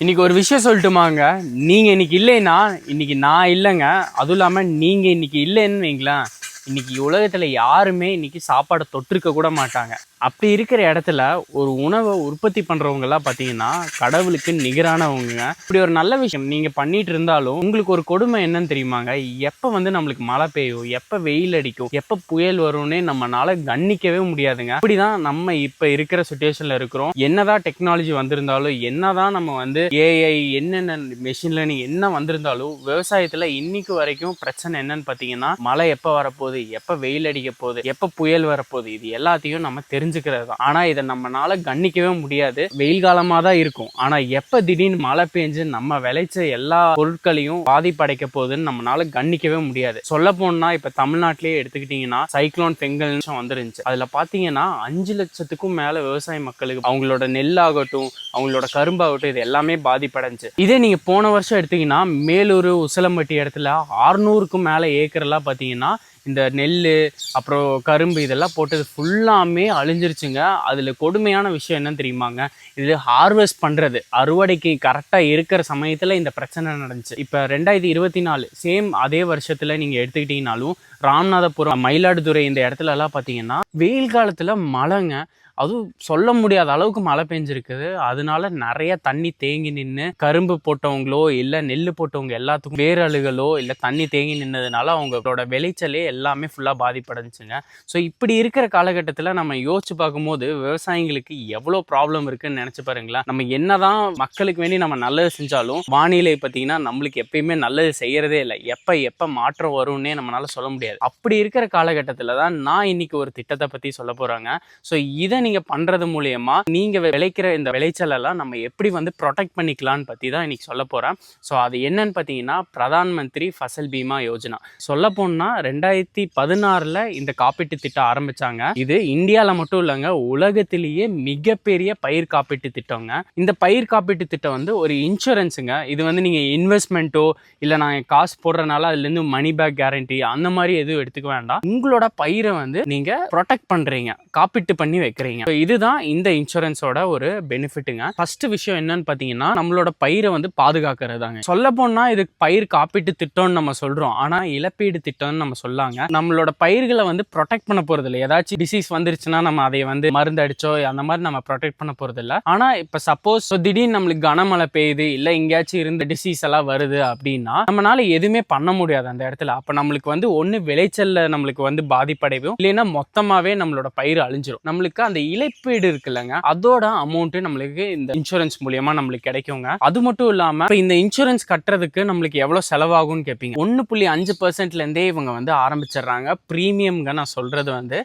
இன்னைக்கு ஒரு விஷயம் சொல்லட்டுமாங்க? நீங்கள் இன்னைக்கு இல்லைன்னா இன்னைக்கு நான் இல்லைங்க. அதுவும் இல்லாமல் நீங்கள் இன்னைக்கு இல்லைன்னு வைங்களேன் இன்னைக்கு உலகத்துல யாருமே இன்னைக்கு சாப்பாடை தொட்டிருக்க கூட மாட்டாங்க. அப்படி இருக்கிற இடத்துல ஒரு உணவை உற்பத்தி பண்றவங்க எல்லாம் பாத்தீங்கன்னா கடவுளுக்கு நிகரானவங்க. இப்படி ஒரு நல்ல விஷயம் நீங்க பண்ணிட்டு இருந்தாலும் உங்களுக்கு ஒரு கொடுமை என்னன்னு தெரியுமாங்க? எப்ப வந்து நம்மளுக்கு மழை பெய்யும்? எப்ப வெயில் அடிக்கும்? எப்ப புயல் வரும்னே நம்மளால கண்ணிக்கவே முடியாதுங்க. அப்படிதான் நம்ம இப்ப இருக்கிற சுச்சுவேஷன்ல இருக்கிறோம். என்னதான் டெக்னாலஜி வந்திருந்தாலும் என்னதான் நம்ம வந்து ஏஐ என்னென்ன மெஷின் லேர்னிங் என்ன வந்திருந்தாலும் விவசாயத்துல இன்னைக்கு வரைக்கும் பிரச்சனை என்னன்னு பாத்தீங்கன்னா மழை எப்ப வரப்போகுது? எப்போ வெயில் அடிக்க போகுது எப்போ புயல் வரப்போகுது இது எல்லாத்தையும் நம்ம தெரிஞ்சுக்கிறது தான். ஆனால் இதை நம்மளால கண்ணிக்கவே முடியாது. வெயில் காலமாக தான் இருக்கும். ஆனால் எப்போ திடீர்னு மழை பெஞ்சு நம்ம விளைச்ச எல்லா பொருட்களையும் பாதிப்படைக்க போகுதுன்னு நம்மளால கண்ணிக்கவே முடியாது. சொல்ல போனா இப்ப தமிழ்நாட்டிலேயே எடுத்துக்கிட்டீங்கன்னா சைக்ளோன் பெங்கல் வந்துருந்துச்சு. அதுல பாத்தீங்கன்னா அஞ்சு லட்சத்துக்கும் மேல விவசாய மக்களுக்கு அவங்களோட நெல்லாகட்டும் அவங்களோட கரும்பாகட்டும் இது எல்லாமே பாதிப்படைஞ்சு இதே நீங்க போன வருஷம் எடுத்தீங்கன்னா மேலூர் உசிலம்பட்டி இடத்துல ஆறுநூறுக்கும் மேல ஏக்கர்லாம் பாத்தீங்கன்னா இந்த நெல் அப்புறம் கரும்பு இதெல்லாம் போட்டது ஃபுல்லாமே அழிஞ்சிருச்சுங்க. அதில் கொடுமையான விஷயம் என்னன்னு தெரியுமாங்க? இது ஹார்வெஸ்ட் பண்ணுறது அறுவடைக்கு கரெக்டாக இருக்கிற சமயத்தில் இந்த பிரச்சனை நடந்துச்சு. இப்போ ரெண்டாயிரத்தி இருபத்தி நாலு சேம் அதே வருஷத்தில் நீங்கள் எடுத்துக்கிட்டிங்கனாலும் ராமநாதபுரம் மயிலாடுதுறை இந்த இடத்துலலாம் பார்த்தீங்கன்னா வெயில் காலத்தில் மழைங்க. அதுவும் சொல்ல முடியாத அளவுக்கு மழை பெஞ்சிருக்குது. அதனால நிறைய தண்ணி தேங்கி நின்று கரும்பு போட்டவங்களோ இல்லை நெல் போட்டவங்க எல்லாத்துக்கும் வேரழுகளோ இல்லை தண்ணி தேங்கி நின்னதுனால அவங்களோட விளைச்சலே எல்லாமே ஃபுல்லாக பாதிப்படைஞ்சுங்க. ஸோ இப்படி இருக்கிற காலகட்டத்தில் நம்ம யோசிச்சு பார்க்கும்போது விவசாயிங்களுக்கு எவ்வளோ ப்ராப்ளம் இருக்குன்னு நினச்சி பாருங்களேன். நம்ம என்னதான் மக்களுக்கு வேண்டி நம்ம நல்லது செஞ்சாலும் வானிலை பார்த்தீங்கன்னா நம்மளுக்கு எப்பயுமே நல்லது செய்யறதே இல்லை. எப்போ எப்போ மாற்றம் வரும்னே நம்மளால சொல்ல முடியாது. அப்படி இருக்கிற காலகட்டத்தில் தான் நான் இன்னைக்கு ஒரு திட்டத்தை பற்றி சொல்ல போகிறாங்க ஸோ இதை நீங்க பண்றது மூலியமா நீங்க விளைக்கிற இந்த விளைச்சல் எல்லாம் நம்ம எப்படி வந்து ப்ரொடெக்ட் பண்ணிக்கலாம்னு பத்தி தான் இன்னைக்கு சொல்ல போறேன். ஸோ அது என்னன்னு பார்த்தீங்கன்னா பிரதான் மந்திரி ஃபசல் பீமா யோஜனா. சொல்ல போனா ரெண்டாயிரத்தி பதினாறுல இந்த காப்பீட்டு திட்டம் ஆரம்பிச்சாங்க. இது இந்தியாவில் மட்டும் இல்லைங்க உலகத்திலேயே மிகப்பெரிய பயிர் காப்பீட்டு திட்டங்க. இந்த பயிர் காப்பீட்டு திட்டம் வந்து ஒரு இன்சூரன்ஸுங்க இது வந்து நீங்க இன்வெஸ்ட்மெண்ட்டோ இல்லை நான் காசு போடுறதுனால அதுலேருந்து மணி பேக் கேரண்டி அந்த மாதிரி எதுவும் எடுத்துக்க வேண்டாம். உங்களோட பயிரை வந்து நீங்க ப்ரொடெக்ட் பண்றீங்க. காப்பீட்டு பண்ணி வைக்கிறீங்க. So இதுதான் இந்த இன்சூரன்ஸோட ஒரு பெனிஃபிட்டுங்க ஃபர்ஸ்ட் விஷயம் என்னன்னு பார்த்தீங்கன்னா நம்மளோட பயிரை வந்து பாதுகாக்கிறதாங்க. சொல்ல போனால் இது பயிர் காப்பீட்டு திட்டம்னு நம்ம சொல்றோம். ஆனால் இழப்பீடு திட்டம்னு நம்ம சொல்லாங்க. நம்மளோட பயிர்களை வந்து ப்ரொடெக்ட் பண்ண போகிறது இல்லை. ஏதாச்சும் டிசீஸ் வந்துருச்சுன்னா நம்ம அதை வந்து மருந்து அடிச்சோ அந்த மாதிரி நம்ம ப்ரொடெக்ட் பண்ண போகிறது இல்லை. ஆனால் இப்போ சப்போஸ் திடீர்னு நம்மளுக்கு கனமழை பெய்யுது இல்லை எங்கேயாச்சும் இருந்த டிசீஸ் எல்லாம் வருது அப்படின்னா நம்மளால எதுவுமே பண்ண முடியாது அந்த இடத்துல. அப்போ நம்மளுக்கு வந்து ஒன்று விளைச்சல்ல நம்மளுக்கு வந்து பாதிப்படைவும் இல்லைன்னா மொத்தமாகவே நம்மளோட பயிர் அழிஞ்சிரும். நம்மளுக்கு அந்த இழப்பீடு இருக்குல்லங்க. அதோட அமௌண்ட் நம்மளுக்கு இந்த இன்சூரன்ஸ் மூலியமா நம்மளுக்கு கிடைக்குங்க. அது மட்டும் இல்லாம இப்ப இந்த இன்சூரன்ஸ் கட்டுறதுக்கு நம்மளுக்கு எவ்வளவு செலவாகும்னு கேட்பீங்க ஒன்னு புள்ளி அஞ்சு பர்சன்ட்ல இருந்தே இவங்க வந்து ஆரம்பிச்சிடுறாங்க. ப்ரீமியம்ங்க நான் சொல்றது வந்து.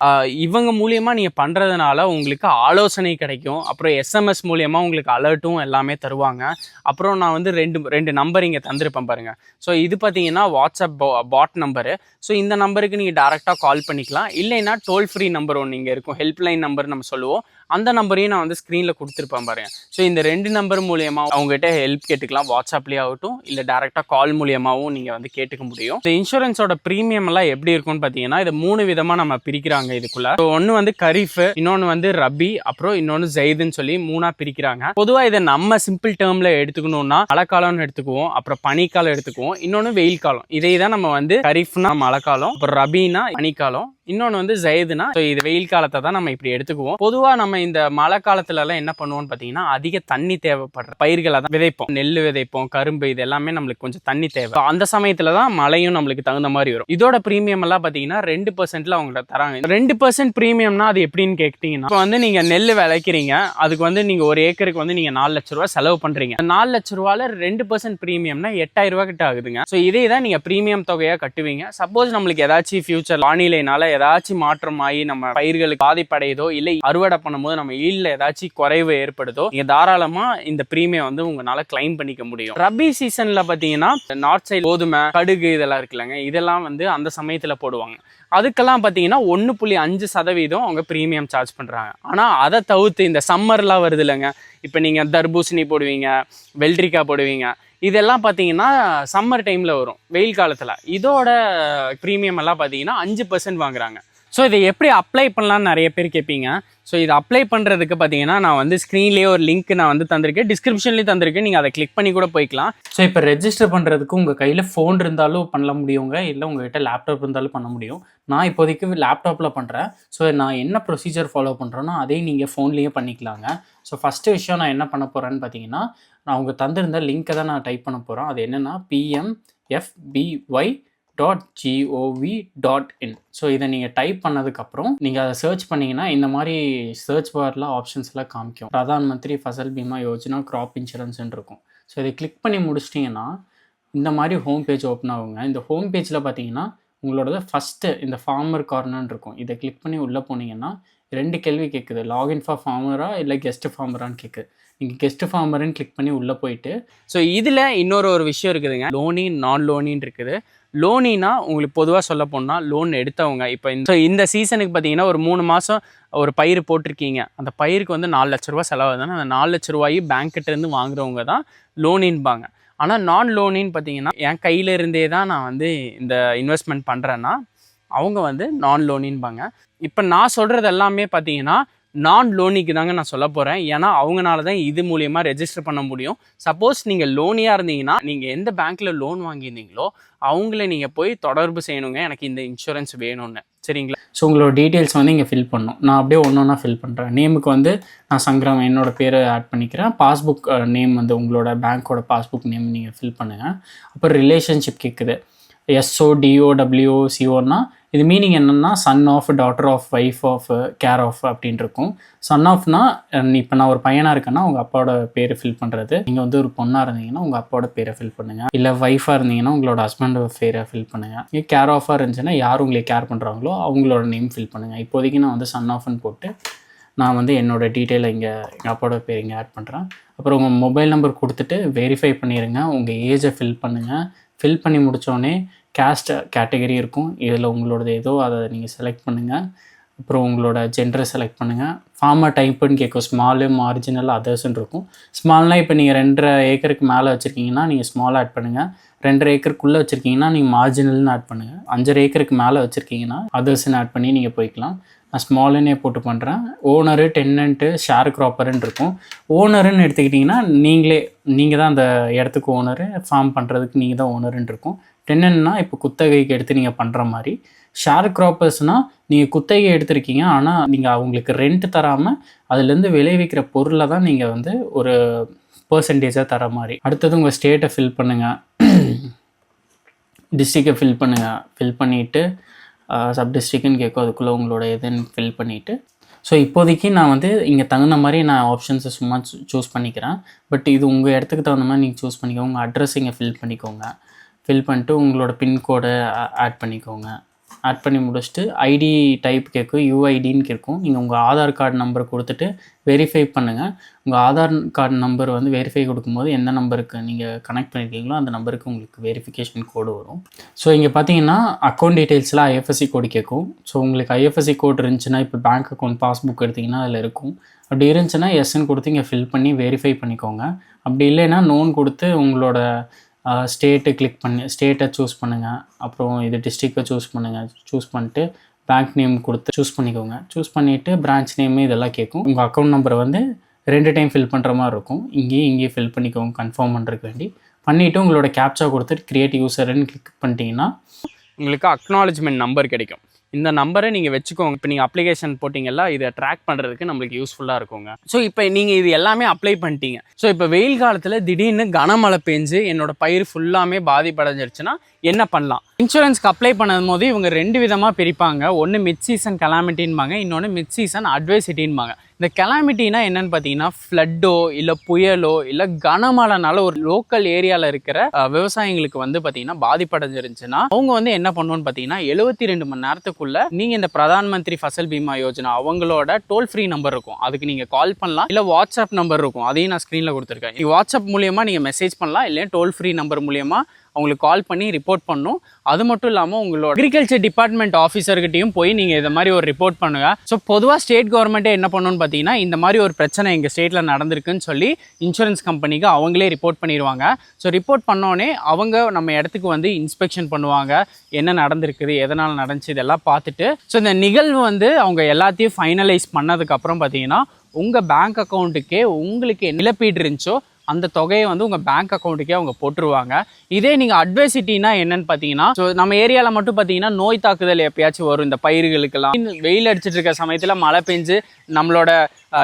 இவங்க மூலியமா நீங்க பண்றதுனால உங்களுக்கு ஆலோசனை கிடைக்கும். அப்புறம் எஸ்எம்எஸ் மூலியமா உங்களுக்கு அலர்ட்டும் எல்லாமே தருவாங்க. அப்புறம் நான் வந்து ரெண்டு ரெண்டு நம்பர் இங்கே தந்திருப்பேன் பாருங்க. ஸோ இது பார்த்தீங்கன்னா வாட்ஸ்அப் பாட் நம்பரு ஸோ இந்த நம்பருக்கு நீங்கள் டேரெக்டாக கால் பண்ணிக்கலாம். இல்லைன்னா டோல் ஃப்ரீ நம்பர் ஒன்று இங்கே இருக்கும். ஹெல்ப்லைன் நம்பர் நம்ம சொல்லுவோம். அந்த நம்பரையும் நான் வந்து ஸ்க்ரீனில் கொடுத்துருப்பேன் பாருங்க. ஸோ இந்த ரெண்டு நம்பர் மூலியமாக அவங்ககிட்ட ஹெல்ப் கேட்டுக்கலாம். வாட்ஸ்அப்லேயே ஆகட்டும் இல்லை டேரெக்டாக கால் மூலியமாகவும் நீங்கள் வந்து கேட்டுக்க முடியும். இந்த இன்சூரன்ஸோட ப்ரீமியம் எல்லாம் எப்படி இருக்கும்னு பார்த்தீங்கன்னா இது மூணு விதமாக நம்ம பிரிக்கிறாங்க இதுக்குள்ள. ஒன்று வந்து கரீஃப் இன்னொன்று வந்து ரபி அப்புறம் இன்னொன்று ஜெயிதுன்னு சொல்லி மூணாக பிரிக்கிறாங்க. பொதுவாக இதை நம்ம சிம்பிள் டேர்மில் எடுத்துக்கணும்னா மழைக்காலம்னு எடுத்துக்குவோம் அப்புறம் பனிக்காலம் எடுத்துக்குவோம் இன்னொன்று வெயில் காலம் இதை தான் நம்ம வந்து கரீஃப்னா மழைக்காலம் அப்புறம் ரபினா பனிக்காலம் இன்னொன்று வந்து ஜெயதுனா ஸோ இது வெயில் காலத்தை தான் நம்ம இப்படி எடுத்துக்குவோம். பொதுவாக நம்ம இந்த மழை காலத்துலலாம் என்ன பண்ணுவோம்னு பார்த்தீங்கன்னா அதிக தண்ணி தேவைப்படுற பயிர்களை தான் விதைப்போம். நெல் விதைப்போம் கரும்பு இது எல்லாமே நம்மளுக்கு கொஞ்சம் தண்ணி தேவை. அந்த சமயத்துல தான் மழையும் நம்மளுக்கு தகுந்த மாதிரி வரும். இதோட ப்ரீமியம் எல்லாம் பார்த்தீங்கன்னா ரெண்டு பர்சன்ட்ல அவங்க தராங்க. ரெண்டு பர்சன்ட் ப்ரீமியம்னா அது எப்படின்னு கேட்டீங்கன்னா இப்போ வந்து நீங்க நெல் விளைக்கிறீங்க அதுக்கு வந்து நீங்க ஒரு ஏக்கருக்கு வந்து நீங்க நாலு லட்ச ரூபா செலவு பண்றீங்க. நாலு லட்ச ரூபாயில ரெண்டு பர்சன்ட் ப்ரீமியம்னா எட்டாயிரம் ரூபாய் கிட்ட ஆகுதுங்க. ஸோ இதே தான் நீங்க ப்ரீமியம் தொகையா கட்டுவீங்க. சப்போஸ் நம்மளுக்கு ஏதாச்சும் ஃபியூச்சர் வானிலைனால ஏதாச்சும் மாற்றம் ஆகி நம்ம பயிர்களுக்கு பாதிப்படையுதோ இல்லை அறுவடை பண்ணும்போது நம்ம ஈல்ல ஏதாச்சும் குறைவு ஏற்படுதோ நீங்க தாராளமா இந்த ப்ரீமியம் வந்து உங்களால கிளைம் பண்ணிக்க முடியும். ரபி சீசன்ல பாத்தீங்கன்னா நார்த் சைடு கோதுமை கடுகு இதெல்லாம் இருக்குல்லங்க இதெல்லாம் வந்து அந்த சமயத்துல போடுவாங்க. அதுக்கெல்லாம் பார்த்தீங்கன்னா ஒன்று புள்ளி அஞ்சு சதவீதம் அவங்க ப்ரீமியம் சார்ஜ் பண்ணுறாங்க ஆனால் அதை தவிர்த்து இந்த சம்மர்லாம் வருது இல்லைங்க. இப்போ நீங்கள் தர்பூசணி போடுவீங்க வெள்ளரிக்காய் போடுவீங்க. இதெல்லாம் பார்த்தீங்கன்னா சம்மர் டைமில் வரும் வெயில் காலத்தில். இதோட ப்ரீமியம் எல்லாம் பார்த்தீங்கன்னா அஞ்சு பர்சன்ட் வாங்குறாங்க. ஸோ இதை எப்படி அப்ளை பண்ணலாம்னு நிறைய பேர் கேட்பீங்க. ஸோ இதை அப்ளை பண்ணுறதுக்கு பார்த்தீங்கன்னா நான் வந்து ஸ்க்ரீன்லேயே ஒரு லிங்க் நான் வந்து தந்திருக்கேன். டிஸ்கிரிப்ஷன்லேயும் தந்திருக்கேன். நீங்கள் அதை கிளிக் பண்ணி கூட போய்க்கலாம். ஸோ இப்போ ரெஜிஸ்டர் பண்ணுறதுக்கு உங்கள் கையில் ஃபோன் இருந்தாலும் பண்ண முடியுங்க. இல்லை உங்கள்கிட்ட லேப்டாப் இருந்தாலும் பண்ண முடியும். நான் இப்போதைக்கு லேப்டாப்பில் பண்ணுறேன் ஸோ நான் என்ன ப்ரொசீஜர் ஃபாலோ பண்ணுறேனோ அதையும் நீங்கள் ஃபோன்லேயே பண்ணிக்கலாங்க. ஸோ ஃபஸ்ட்டு விஷயம் நான் என்ன பண்ண போகிறேன்னு பார்த்தீங்கன்னா நான் அவங்க தந்திருந்த லிங்க்கை தான் நான் டைப் பண்ண போகிறேன் அது என்னென்னா PMFBY dot gov dot in so இதை நீங்கள் டைப் பண்ணதுக்கப்புறம் நீங்கள் அதை சர்ச் பண்ணிங்கன்னா இந்த மாதிரி சர்ச் பாரில் ஆப்ஷன்ஸ்லாம் காமிக்கும். பிரதான் மந்திரி ஃபசல் பீமா யோஜனா கிராப் இன்சூரன்ஸ்னு இருக்கும். ஸோ இதை கிளிக் பண்ணி முடிச்சிட்டிங்கன்னா இந்த மாதிரி ஹோம் பேஜ் ஓப்பன் ஆகுங்க. இந்த ஹோம் பேஜில் பார்த்தீங்கன்னா உங்களோடது ஃபஸ்ட்டு இந்த ஃபார்மர் கார்னர்னு இருக்கும். இதை கிளிக் பண்ணி உள்ளே போனீங்கன்னா ரெண்டு கேள்வி கேட்குது. லாகின் ஃபார் ஃபார்மரா இல்லை கெஸ்ட் ஃபார்மரான்னு கேட்குது. நீங்கள் கெஸ்ட் ஃபார்மர்னு கிளிக் பண்ணி உள்ளே போயிட்டு ஸோ இதில் இன்னொரு ஒரு விஷயம் இருக்குதுங்க. லோனி நான் லோனின்னு இருக்குது. லோனினா உங்களுக்கு பொதுவாக சொல்ல போனால் லோன் எடுத்தவங்க இப்போ இந்த இந்த சீசனுக்கு பார்த்தீங்கன்னா ஒரு மூணு மாதம் ஒரு பயிர் போட்டிருக்கீங்க. அந்த பயிருக்கு வந்து நாலு லட்ச ரூபா செலவு அந்த நாலு லட்ச ரூபாயும் பேங்க்கிட்டேருந்து வாங்குறவங்க தான் லோனின்பாங்க. ஆனால் நான் லோனின்னு பார்த்தீங்கன்னா என் கையில இருந்தே தான் நான் வந்து இந்த இன்வெஸ்ட்மெண்ட் பண்ணுறேன்னா அவங்க வந்து நான் லோனின்பாங்க இப்போ நான் சொல்கிறது எல்லாமே பார்த்தீங்கன்னா நான் லோனிக்கு தாங்க நான் சொல்ல போகிறேன் ஏன்னா அவங்களால தான் இது மூலியமாக ரெஜிஸ்டர் பண்ண முடியும். சப்போஸ் நீங்கள் லோனியாக இருந்தீங்கன்னா நீங்கள் எந்த பேங்க்கில் லோன் வாங்கியிருந்தீங்களோ அவங்கள நீங்கள் போய் தொடர்பு செய்யணுங்க. எனக்கு இந்த இன்சூரன்ஸ் வேணும்னு. சரிங்களா? ஸோ உங்களோட டீட்டெயில்ஸ் வந்து இங்கே ஃபில் பண்ணணும். நான் அப்படியே ஒன்று ஒன்றா ஃபில் பண்ணுறேன் நேமுக்கு வந்து நான் சங்கரம் என்னோட பேரை ஆட் பண்ணிக்கிறேன். பாஸ்புக் நேம் வந்து உங்களோட பேங்க்கோட பாஸ்புக் நேம் நீங்கள் ஃபில் பண்ணுங்கள் அப்புறம் ரிலேஷன்ஷிப் கேட்குது எஸ்ஓ டிஓ டபிள்யூ சிஓன்னா இது மீனிங் என்னென்னா son of daughter of wife of care of அப்படின்னு இருக்கும் சன் ஆஃப்னா இப்போ நான் ஒரு பையனாக இருக்கேன்னா உங்கள் அப்பாவோட பேரை ஃபில் பண்ணுறது நீங்கள் வந்து ஒரு பொண்ணாக இருந்தீங்கன்னா உங்கள் அப்பாவோட பேரை ஃபில் பண்ணுங்கள் இல்லை ஒய்ஃபாக இருந்தீங்கன்னா உங்களோட ஹஸ்பண்டோட பேரை ஃபில் பண்ணுங்கள் நீங்கள் கேர் ஆஃபாக இருந்துச்சுன்னா யார் உங்களை கேர் பண்ணுறாங்களோ அவங்களோட நேம் ஃபில் பண்ணுங்கள் இப்போதைக்கு நான் வந்து சன் ஆஃப்னு போட்டு நான் வந்து என்னோடய டீட்டெயிலை இங்கே எங்கள் அப்பாவோட பேர் இங்கே ஆட் பண்ணுறேன் அப்புறம் உங்கள் மொபைல் நம்பர் கொடுத்துட்டு வெரிஃபை பண்ணிடுங்க உங்கள் ஏஜை ஃபில் பண்ணுங்கள் ஃபில் பண்ணி முடித்தோடனே கேஸ்ட் கேட்டகரி இருக்கும். இதில் உங்களோடது ஏதோ அதை நீங்கள் செலக்ட் பண்ணுங்கள் அப்புறம் உங்களோட ஜெண்டரை செலக்ட் பண்ணுங்கள் ஃபார்மர் டைப்புன்னு கேட்கும். ஸ்மாலு மார்ஜினல் அதர்ஸ்ன்னு இருக்கும். ஸ்மால்னால் இப்போ நீங்கள் ரெண்டரை ஏக்கருக்கு மேலே வச்சுருக்கீங்கன்னா நீங்கள் ஸ்மால் ஆட் பண்ணுங்கள் ரெண்டரை ஏக்கருக்குள்ளே வச்சுருக்கீங்கன்னா நீங்கள் மார்ஜினல்னு ஆட் பண்ணுங்கள் அஞ்சரை ஏக்கருக்கு மேலே வச்சுருக்கீங்கன்னா அதர்ஸ்ன்னு ஆட் பண்ணி நீங்கள் போய்க்கலாம். நான் ஸ்மாலுன்னே போட்டு பண்ணுறேன் ஓனரு டென்னண்ட்டு ஷேர் க்ராப்பருன்னு இருக்கும். ஓனருன்னு எடுத்துக்கிட்டிங்கன்னா நீங்களே நீங்கள் தான் அந்த இடத்துக்கு ஓனரு ஃபார்ம் பண்ணுறதுக்கு நீங்கள் தான் ஓனருன்னு இருக்கும். டென்னன்னா இப்போ குத்தகைக்கு எடுத்து நீங்கள் பண்ணுற மாதிரி ஷேர் க்ராப்பர்ஸ்னால் நீங்கள் குத்தகை எடுத்திருக்கீங்க. ஆனால் நீங்கள் அவங்களுக்கு ரெண்ட் தராமல் அதுலேருந்து விளைவிக்கிற பொருளை தான் நீங்கள் வந்து ஒரு பர்சன்டேஜாக தர மாதிரி அடுத்தது உங்கள் ஸ்டேட்டை ஃபில் பண்ணுங்கள் டிஸ்ட்ரிக்டை ஃபில் பண்ணுங்கள் ஃபில் பண்ணிவிட்டு சப் டிஸ்ட்ரிக்ட்னு கேட்கும் அதுக்குள்ளே உங்களோட இதுன்னு ஃபில் பண்ணிவிட்டு ஸோ இப்போதைக்கு நான் வந்து இங்கே தகுந்த மாதிரி நான் ஆப்ஷன்ஸை சும்மா சூஸ் பண்ணிக்கிறேன். பட் இது உங்கள் இடத்துக்கு தகுந்த மாதிரி நீங்கள் சூஸ் பண்ணிக்கோங்க. உங்கள் அட்ரஸ் இங்கே ஃபில் பண்ணிக்கோங்க. ஃபில் பண்ணிட்டு உங்களோட பின்கோடை ஆட் பண்ணிக்கோங்க. ஆட் பண்ணி முடிச்சுட்டு ஐடி டைப் கேட்கும் யூஐடின்னு கேட்கும் நீங்கள் உங்கள் ஆதார் கார்டு நம்பர் கொடுத்துட்டு வெரிஃபை பண்ணுங்கள் உங்கள் ஆதார் கார்டு நம்பர் வந்து வெரிஃபை கொடுக்கும்போது எந்த நம்பருக்கு நீங்கள் கனெக்ட் பண்ணியிருக்கீங்களோ அந்த நம்பருக்கு உங்களுக்கு வெரிஃபிகேஷன் கோடு வரும். ஸோ இங்கே பார்த்தீங்கன்னா அக்கௌண்ட் டீட்டெயில்ஸ்லாம் ஐஎஃப்எஸ்சி கோடு கேட்கும் ஸோ உங்களுக்கு ஐஎஃப்எஸ்சி கோட் இருந்துச்சுன்னா இப்போ பேங்க் அக்கௌண்ட் பாஸ்புக் எடுத்திங்கன்னா அதில் இருக்கும். அப்படி இருந்துச்சுன்னா எஸ்ன்னு கொடுத்து இங்கே ஃபில் பண்ணி வெரிஃபை பண்ணிக்கோங்க. அப்படி இல்லைன்னா நோன் கொடுத்து உங்களோட ஸ்டேட்டு கிளிக் பண்ணி ஸ்டேட்டை சூஸ் பண்ணுங்கள் அப்புறம் இது டிஸ்ட்ரிக்டை சூஸ் பண்ணுங்கள் சூஸ் பண்ணிட்டு பேங்க் நேம் கொடுத்து சூஸ் பண்ணிக்கோங்க. சூஸ் பண்ணிவிட்டு பிரான்ச் நேமு இதெல்லாம் கேட்கும் உங்கள் அக்கௌண்ட் நம்பரை வந்து ரெண்டு டைம் ஃபில் பண்ணுற மாதிரி இருக்கும். இங்கேயும் இங்கேயும் ஃபில் பண்ணிக்கோங்க கன்ஃபார்ம் பண்ணுறதுக்கு வேண்டி. பண்ணிவிட்டு உங்களோட கேப்சா கொடுத்துட்டு கிரியேட் யூசர்னு கிளிக் பண்ணிட்டீங்கன்னா உங்களுக்கு அக்னாலஜ்மெண்ட் நம்பர் கிடைக்கும். இந்த நம்பரை நீங்கள் வச்சுக்கோங்க. இப்போ நீங்கள் அப்ளிகேஷன் போட்டிங்கல்ல இதை ட்ராக் பண்ணுறதுக்கு நம்மளுக்கு யூஸ்ஃபுல்லாக இருக்குங்க. ஸோ இப்போ நீங்கள் இது எல்லாமே அப்ளை பண்ணிட்டீங்க. ஸோ இப்போ வெயில் காலத்தில் திடீர்னு கனமழை பெஞ்சு என்னோட பயிர் ஃபுல்லாமே பாதிப்படைஞ்சிருச்சுன்னா என்ன பண்ணலாம்? இன்சூரன்ஸ்க்கு அப்ளை பண்ணும் போது இவங்க ரெண்டு விதமாக பிரிப்பாங்க. ஒன்று மிட் சீசன் கலாமிட்டின்பாங்க இன்னொன்று மிட் சீசன் அட்வைசிட்டின்பாங்க இந்த கெலாமிட்டினா என்னன்னு பார்த்தீங்கன்னா ஃப்ளட்டோ இல்லை புயலோ இல்லை கனமழைனால ஒரு லோக்கல் ஏரியாவில் இருக்கிற விவசாயிங்களுக்கு வந்து பார்த்தீங்கன்னா பாதிப்படைஞ்சிருந்துச்சுன்னா அவங்க வந்து என்ன பண்ணுவோன்னு பார்த்தீங்கன்னா எழுபத்தி ரெண்டு மணி நேரத்துக்குள்ள நீங்கள் இந்த பிரதான் மந்திரி ஃபசல் பீமா யோஜனா அவங்களோட டோல் ஃப்ரீ நம்பர் இருக்கும். அதுக்கு நீங்கள் கால் பண்ணலாம். இல்லை வாட்ஸ்அப் நம்பர் இருக்கும். அதையும் நான் ஸ்க்ரீனில் கொடுத்துருக்கேன். நீங்கள் வாட்ஸ்அப் மூலியமாக நீங்கள் மெசேஜ் பண்ணலாம். இல்லை டோல் ஃப்ரீ நம்பர் மூலியமாக அவங்களுக்கு கால் பண்ணி ரிப்போர்ட் பண்ணும். அது மட்டும் இல்லாமல் உங்களோட அக்ரிகல்ச்சர் டிபார்ட்மெண்ட் ஆஃபீஸர்கிட்டையும் போய் நீங்கள் இதை மாதிரி ஒரு ரிப்போர்ட் பண்ணுங்கள் ஸோ பொதுவாக ஸ்டேட் கவர்மெண்ட்டே என்ன பண்ணணும்னு பார்த்தீங்கன்னா இந்த மாதிரி ஒரு பிரச்சனை எங்கள் ஸ்டேட்டில் நடந்திருக்குன்னு சொல்லி இன்சூரன்ஸ் கம்பெனிக்கு அவங்களே ரிப்போர்ட் பண்ணிடுவாங்க ஸோ ரிப்போர்ட் பண்ணோன்னே அவங்க நம்ம இடத்துக்கு வந்து இன்ஸ்பெக்ஷன் பண்ணுவாங்க. என்ன நடந்திருக்குது எதனால் நடந்துச்சு இதெல்லாம் பார்த்துட்டு. ஸோ இந்த நிகழ்வு வந்து அவங்க எல்லாத்தையும் ஃபைனலைஸ் பண்ணதுக்கப்புறம் பார்த்தீங்கன்னா உங்கள் பேங்க் அக்கௌண்ட்டுக்கே உங்களுக்கு இழப்பீடு இருந்துச்சோ அந்த தொகையை வந்து உங்கள் பேங்க் அக்கௌண்ட்டுக்கே அவங்க போட்டுருவாங்க. இதே நீங்கள் அட்வைசிட்டினா என்னன்னு பார்த்தீங்கன்னா ஸோ நம்ம ஏரியாவில் மட்டும் பார்த்தீங்கன்னா நோய் தாக்குதல் எப்பயாச்சும் வரும் இந்த பயிர்களுக்கெல்லாம். வெயில் அடிச்சிட்டு இருக்க சமயத்தில் மழை பெஞ்சு நம்மளோட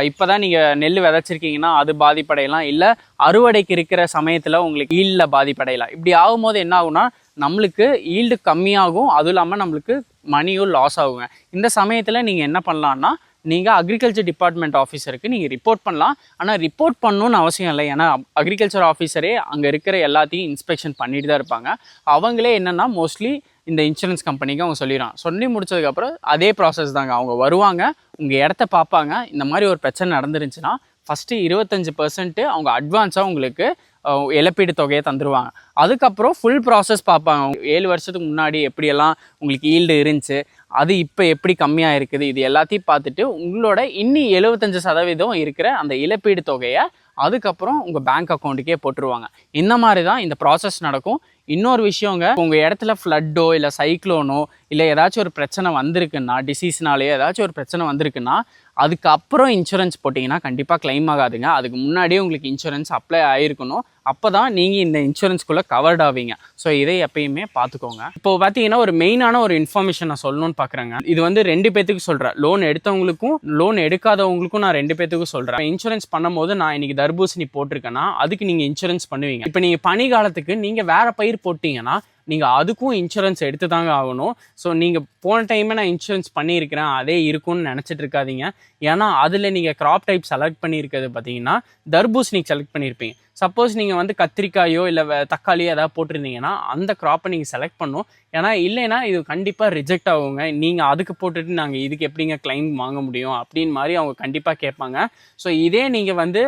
இப்போ தான் நீங்கள் நெல் விதைச்சிருக்கீங்கன்னா அது பாதிப்படையலாம். இல்லை அறுவடைக்கு இருக்கிற சமயத்தில் உங்களுக்கு ஈல்டில் பாதிப்படையலாம். இப்படி ஆகும்போது என்ன ஆகும்னா நம்மளுக்கு ஈல்டு கம்மியாகும். அதுவும் இல்லாமல் நம்மளுக்கு மணியும் லாஸ் ஆகுங்க. இந்த சமயத்தில் நீங்கள் என்ன பண்ணலான்னா நீங்கள் அக்ரிகல்ச்சர் டிபார்ட்மெண்ட் ஆஃபீஸருக்கு நீங்கள் ரிப்போர்ட் பண்ணலாம். ஆனால் ரிப்போர்ட் பண்ணணும்னு அவசியம் இல்லை. ஏன்னா அக்ரிகல்ச்சர் ஆஃபீஸரே அங்கே இருக்கிற எல்லாத்தையும் இன்ஸ்பெக்ஷன் பண்ணிட்டு தான் இருப்பாங்க. அவங்களே என்னென்னா மோஸ்ட்லி இந்த இன்சூரன்ஸ் கம்பெனிக்கு அவங்க சொல்லிடுறான் சொல்லி முடிச்சதுக்கப்புறம் அதே ப்ராசஸ் தாங்க. அவங்க வருவாங்க உங்கள் இடத்த பார்ப்பாங்க. இந்த மாதிரி ஒரு பிரச்சனை நடந்துருந்துச்சுன்னா ஃபஸ்ட்டு இருபத்தஞ்சி பர்சன்ட்டு அவங்க அட்வான்ஸாக உங்களுக்கு இழப்பீடு தொகையை தந்துடுவாங்க அதுக்கப்புறம் ஃபுல் ப்ராசஸ் பார்ப்பாங்க. ஏழு வருஷத்துக்கு முன்னாடி எப்படியெல்லாம் உங்களுக்கு ஈல்டு இருந்துச்சு அது இப்போ எப்படி கம்மியாக இருக்குது இது எல்லாத்தையும் பார்த்துட்டு உங்களோட இன்னி எழுபத்தஞ்சு சதவீதம் இருக்கிற அந்த இழப்பீடு தொகையை அதுக்கப்புறம் உங்கள் பேங்க் அக்கௌண்ட்டுக்கே போட்டுருவாங்க. இந்த மாதிரி தான் இந்த ப்ராசஸ் நடக்கும். இன்னொரு விஷயங்க உங்கள் இடத்துல ஃப்ளட்டோ இல்லை சைக்ளோனோ இல்லை ஏதாச்சும் ஒரு பிரச்சனை வந்திருக்குன்னா டிசீஸ்னாலே ஏதாச்சும் ஒரு பிரச்சனை வந்திருக்குன்னா அதுக்கப்புறம் இன்சூரன்ஸ் போட்டிங்கன்னா கண்டிப்பாக கிளைம் ஆகாதுங்க. அதுக்கு முன்னாடியே உங்களுக்கு இன்சூரன்ஸ் அப்ளை ஆகிருக்கணும் அப்போ தான் நீங்கள் இந்த இன்சூரன்ஸ்குள்ளே கவர்ட் ஆவீங்க. ஸோ இதை எப்பயுமே பார்த்துக்கோங்க இப்போ பார்த்தீங்கன்னா ஒரு மெயினான ஒரு இன்ஃபர்மேஷன் நான் சொல்லணும்னு பார்க்குறேங்க இது வந்து ரெண்டு பேத்துக்கு சொல்கிறேன் லோன் எடுத்தவங்களுக்கும் லோன் எடுக்காதவங்களுக்கும் நான் ரெண்டு பேத்துக்கும் சொல்கிறேன் இன்சூரன்ஸ் பண்ணும்போது நான் இன்னைக்கு தர்பூசணி போட்டிருக்கேன்னா அதுக்கு நீங்கள் இன்சூரன்ஸ் பண்ணுவீங்க. இப்போ நீங்கள் பனி காலத்துக்கு நீங்கள் வேறு பயிர் போட்டிங்கன்னா நீங்கள் அதுக்கும் இன்சூரன்ஸ் எடுத்து தாங்க ஆகணும். ஸோ நீங்கள் போன டைமே நான் இன்சூரன்ஸ் பண்ணியிருக்கிறேன். அதே இருக்கும்னு நினச்சிட்டு இருக்காதீங்க. ஏன்னா அதில் நீங்கள் க்ராப் டைப் செலக்ட் பண்ணியிருக்கிறது பார்த்தீங்கன்னா தர்பூசணி செலக்ட் பண்ணியிருப்பீங்க. சப்போஸ் நீங்கள் வந்து கத்திரிக்காயோ இல்லை தக்காளியோ ஏதாவது போட்டிருந்தீங்கன்னா அந்த க்ராப்பை நீங்கள் செலக்ட் பண்ணும். ஏன்னா இல்லைன்னா இது கண்டிப்பாக ரிஜெக்ட் ஆகுங்க. நீங்கள் அதுக்கு போட்டுட்டு நாங்கள் இதுக்கு எப்படிங்க கிளைம் வாங்க முடியும் அப்படின்னு மாதிரி அவங்க கண்டிப்பாக கேட்பாங்க. ஸோ இதே நீங்கள் வந்து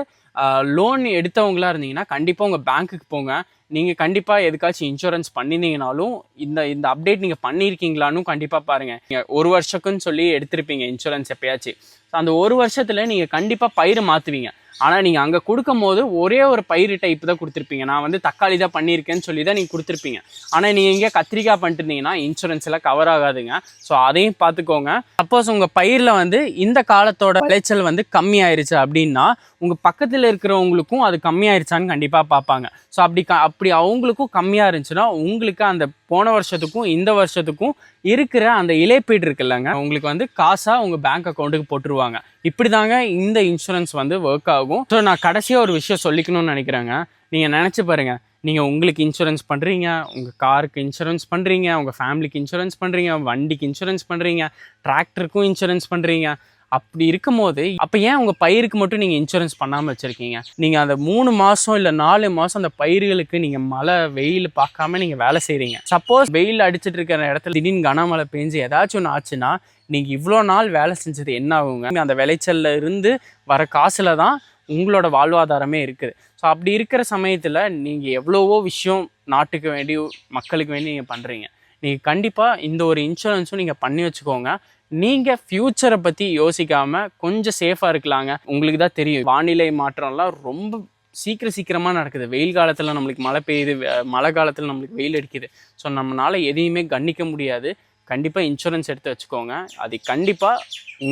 லோன் எடுத்தவங்களா இருந்தீங்கன்னா கண்டிப்பாக உங்கள் பேங்க்குக்கு போங்க. நீங்கள் கண்டிப்பாக எதுக்காச்சும் இன்சூரன்ஸ் பண்ணியிருந்தீங்கனாலும் இந்த இந்த அப்டேட் நீங்கள் பண்ணியிருக்கீங்களான்னு கண்டிப்பாக பாருங்கள் நீங்கள் ஒரு வருஷக்குன்னு சொல்லி எடுத்திருப்பீங்க இன்சூரன்ஸ் எப்பயாச்சும் ஸோ அந்த ஒரு வருஷத்தில் நீங்கள் கண்டிப்பாக பயிர் மாற்றுவீங்க ஆனால் நீங்கள் அங்கே கொடுக்கும் போது ஒரே ஒரு பயிர் டைப் தான் கொடுத்துருப்பீங்க. நான் வந்து தக்காளி தான் பண்ணியிருக்கேன்னு சொல்லி தான் நீங்கள் கொடுத்துருப்பீங்க. ஆனால் நீங்கள் இங்கே கத்திரிக்காய் பண்ணிட்டு இருந்தீங்கன்னா இன்சூரன்ஸ் எல்லாம் கவர் ஆகாதுங்க. ஸோ அதையும் பார்த்துக்கோங்க சப்போஸ் உங்கள் பயிரில் வந்து இந்த காலத்தோட விளைச்சல் வந்து கம்மியாயிருச்சு அப்படின்னா உங்கள் பக்கத்தில் இருக்கிறவங்களுக்கும் அது கம்மியாயிருச்சான்னு கண்டிப்பாக பார்ப்பாங்க ஸோ அப்படி க அப்படி அவங்களுக்கும் கம்மியாக இருந்துச்சுன்னா உங்களுக்கு அந்த போன வருஷத்துக்கும் இந்த வருஷத்துக்கும் இருக்கிற அந்த இழப்பீடு இருக்குல்லங்க. உங்களுக்கு வந்து காசாக உங்கள் பேங்க் அக்கௌண்ட்டுக்கு போட்டுருவாங்க. இப்படி தாங்க இந்த இன்சூரன்ஸ் வந்து ஒர்க் ஆகும். ஸோ நான் கடைசியாக ஒரு விஷயம் சொல்லிக்கணும்னு நினைக்கிறேங்க. நீங்கள் நினச்சி பாருங்க. நீங்கள் உங்களுக்கு இன்சூரன்ஸ் பண்ணுறீங்க உங்கள் காருக்கு இன்சூரன்ஸ் பண்ணுறீங்க உங்கள் ஃபேமிலிக்கு இன்சூரன்ஸ் பண்ணுறீங்க வண்டிக்கு இன்சூரன்ஸ் பண்ணுறீங்க டிராக்டருக்கும் இன்சூரன்ஸ் பண்ணுறீங்க அப்படி இருக்கும்போது அப்போ ஏன் உங்கள் பயிருக்கு மட்டும் நீங்கள் இன்சூரன்ஸ் பண்ணாமல் வச்சுருக்கீங்க? நீங்கள் அந்த மூணு மாதம் இல்லை நாலு மாதம் அந்த பயிர்களுக்கு நீங்கள் மழை வெயில் பார்க்காம நீங்கள் வேலை செய்கிறீங்க சப்போஸ் வெயில் அடிச்சிட்டு இருக்கிற இடத்துல திடீர்னு கனமழை பெஞ்சு ஏதாச்சும் ஒன்று ஆச்சுன்னா நீங்கள் இவ்வளோ நாள் வேலை செஞ்சது என்ன ஆகுங்க? அந்த விளைச்சல்ல இருந்து வர காசில் தான் உங்களோட வாழ்வாதாரமே இருக்குது. ஸோ அப்படி இருக்கிற சமயத்தில் நீங்கள் எவ்வளவோ விஷயம் நாட்டுக்கு வேண்டி மக்களுக்கு வேண்டி நீங்கள் பண்ணுறீங்க நீங்கள் கண்டிப்பாக இந்த ஒரு இன்சூரன்ஸும் நீங்கள் பண்ணி வச்சுக்கோங்க. நீங்கள் ஃப்யூச்சரை பற்றி யோசிக்காமல் கொஞ்சம் சேஃபாக இருக்கலாங்க. உங்களுக்கு தான் தெரியும். வானிலை மாற்றம்லாம் ரொம்ப சீக்கிரம் சீக்கிரமாக நடக்குது. வெயில் காலத்தில் நம்மளுக்கு மழை பெய்யுது மழை காலத்தில் நம்மளுக்கு வெயில் அடிக்குது. ஸோ நம்மளால் எதையுமே கண்டிக்க முடியாது. கண்டிப்பாக இன்சூரன்ஸ் எடுத்து வச்சுக்கோங்க. அது கண்டிப்பாக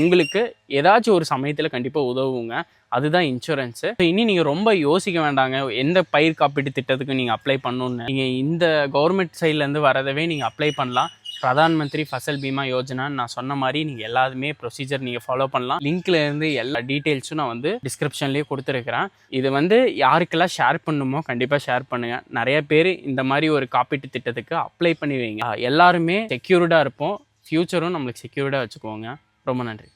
உங்களுக்கு ஏதாச்சும் ஒரு சமயத்தில் கண்டிப்பாக உதவுங்க. அதுதான் இன்சூரன்ஸு இனி நீங்கள் ரொம்ப யோசிக்க வேண்டாங்க. எந்த பயிர் காப்பீட்டு திட்டத்துக்கு நீங்கள் அப்ளை பண்ணணுன்னு நீங்கள் இந்த கவர்மெண்ட் சைட்லேருந்து வரதவே நீங்கள் அப்ளை பண்ணலாம். பிரதான் மந்திரி ஃபசல் பீமா யோஜனான்னு நான் சொன்ன மாதிரி நீங்கள் எல்லாத்துமே ப்ரொசீஜர் நீங்கள் ஃபாலோ பண்ணலாம். லிங்க்ல இருந்து எல்லா டீட்டெயில்ஸும் நான் வந்து டிஸ்கிரிப்ஷன்லேயே கொடுத்துருக்கிறேன். இது வந்து யாருக்கெல்லாம் ஷேர் பண்ணுமோ கண்டிப்பாக ஷேர் பண்ணுங்கள் நிறைய பேர் இந்த மாதிரி ஒரு காப்பீட்டு திட்டத்துக்கு அப்ளை பண்ணி வைங்க எல்லாருமே செக்யூர்டாக இருப்போம். ஃப்யூச்சரும் நம்மளுக்கு செக்யூர்டாக வச்சுக்கோங்க. ரொம்ப நன்றி.